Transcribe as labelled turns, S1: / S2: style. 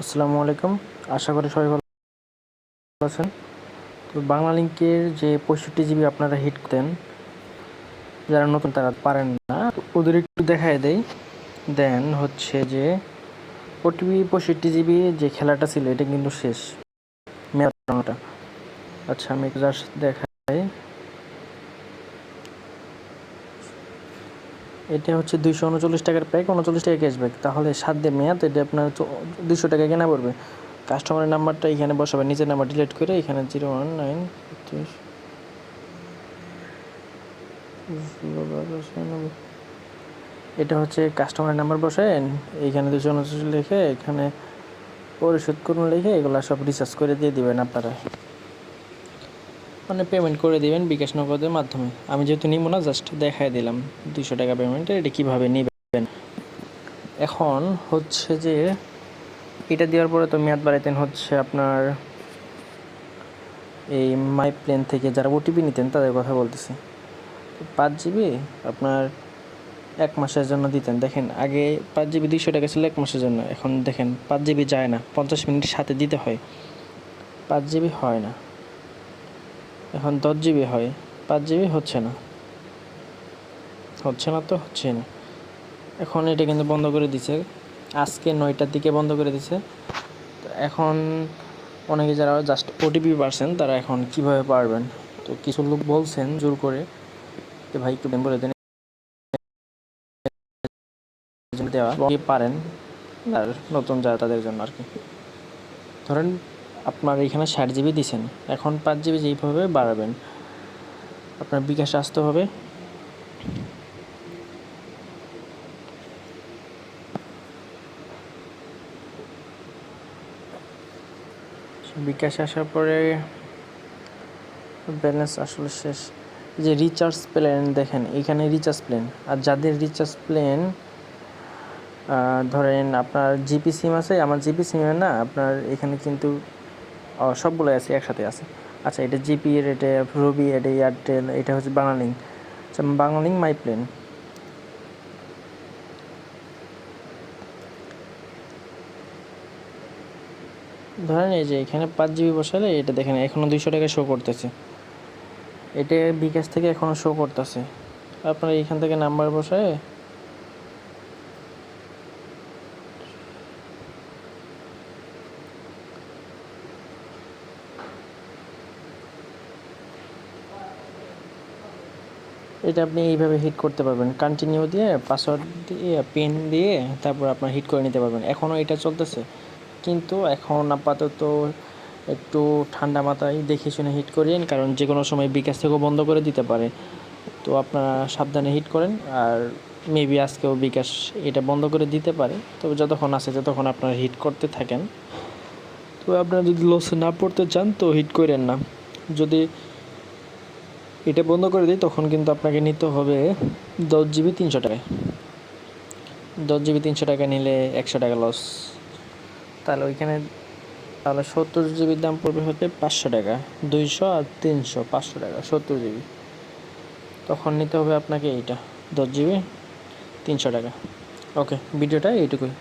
S1: আসসালামু আলাইকুম। আশা করি সবাই ভালো আছেন। তো বাংলা লিঙ্কের যে পঁয়ষট্টি জিবি আপনারা হিট করেন যারা নতুন তারা পারেন না। ওদের একটু দেখায় দেই। দেন হচ্ছে যে, ওটিপি পঁয়ষট্টি জিবি যে খেলাটা ছিল, এটা কিন্তু শেষ। ম্যারাথনটা আচ্ছা আমি জাস্ট দেখাই। এটা হচ্ছে দুইশো উনচল্লিশ টাকার প্যাক উনচল্লিশ টাকা ক্যাশব্যাক তাহলে সাত দিয়ে মেয়াদ, এটা আপনার দুশো টাকা কেনা পড়বে। কাস্টমারের নাম্বারটা এখানে বসাবেন, নিজের নাম্বার ডিলিট করে এখানে জিরো ওয়ান নাইন এটা হচ্ছে কাস্টমারের নাম্বার বসেন এইখানে দুশো উনচল্লিশ লিখে এখানে পরিশোধ করুন লিখে এগুলো সব রিচার্জ করে দিয়ে দিবেন আপনারা। মানে পেমেন্ট করে দিবেন বিকাশ নগদের মাধ্যমে। আমি যেহেতু নিব না জাস্ট দেখাই দিলাম। দুশো টাকা পেমেন্টে এটা কীভাবে নেবেন? এখন হচ্ছে যে, এটা দেওয়ার পরে তো মেয়াদ বাড়াইতেন হচ্ছে আপনার এই মাই প্লেন থেকে যারা ওটিপি নিতেন, তাদের কথা বলতেছি। পাঁচ জিবি আপনার এক মাসের জন্য দিতেন। দেখেন, আগে পাঁচ জিবি দুইশো টাকা ছিল এক মাসের জন্য। এখন দেখেন, পাঁচ জিবি যায় না। পঞ্চাশ মিনিট সাথে দিতে হয়। পাঁচ জিবি হয় না। এখন দশ জিবি হয়, পাঁচ জিবি হচ্ছে না। হচ্ছে না তো হচ্ছে না। এখন এটা কিন্তু বন্ধ করে দিছে। আজকে নয়টার দিকে বন্ধ করে দিছে। তো এখন অনেকে যারা জাস্ট ওটিপি পারছেন, তারা এখন কীভাবে পারবেন? তো কিছু লোক বলছেন জোর করে যে, ভাই, একটু বলে দেন। দেওয়া পারেন? আর নতুন যারা, তাদের জন্য আর কি। ধরেন আপনার এখানে ষাট জিবি দিছেন। এখন পাঁচ জিবি যেইভাবে বাড়াবেন, আপনার বিকাশ আসতে হবে। বিকাশ আসার পরে ব্যালেন্স আসলে শেষ। যে রিচার্জ প্ল্যান দেখেন, এখানে রিচার্জ প্ল্যান আর যাদের রিচার্জ প্ল্যান ধরেন আপনার জিপি সিম আছে, আমার জিপি সিমে না, আপনার এখানে কিন্তু সবগুলো আছে, একসাথে আছে। আচ্ছা এটা জিপি, এটা রবি, এটা এয়ারটেল, এটা হচ্ছে বাংলালিঙ্ক আচ্ছা বাংলালিঙ্ক মাই প্লেন। ধরেন এই যে এখানে পাঁচ জিবি বসালে এটা দেখেন এখনও দুইশো টাকা শো করতেছে। এটা বিকাশ থেকে এখনও শো করতেছে। আপনার এখান থেকে নাম্বার বসায় এটা আপনি এইভাবে হিট করতে পারবেন। কন্টিনিউ দিয়ে পাসওয়ার্ড দিয়ে পিন দিয়ে তারপর আপনার হিট করে নিতে পারবেন। এখনও এটা চলতেছে। কিন্তু এখন আপাতত একটু ঠান্ডা মাথায় দেখে শুনে হিট করিয়েন, কারণ যে কোনো সময় বিকাশ থেকেও বন্ধ করে দিতে পারে। তো আপনারা সাবধানে হিট করেন, আর মেবি আজকেও বিকাশ এটা বন্ধ করে দিতে পারে। তবে যতক্ষণ আসে ততক্ষণ আপনারা হিট করতে থাকেন। তো আপনারা যদি লস না পড়তে চান, তো হিট করেন না। যদি এটা বন্ধ করে দিই, তখন কিন্তু আপনাকে নিতে হবে দশ জিবি তিনশো টাকায়। দশ জিবি তিনশো টাকা নিলে একশো টাকা লস তাহলে ওইখানে তাহলে সত্তর জিবির দাম পড়বে হচ্ছে পাঁচশো টাকা, দুইশো আর তিনশো, পাঁচশো টাকা, সত্তর জিবি। তখন নিতে হবে আপনাকে এইটা, দশ জিবি তিনশো টাকা। ওকে, ভিডিওটা এইটুকুই।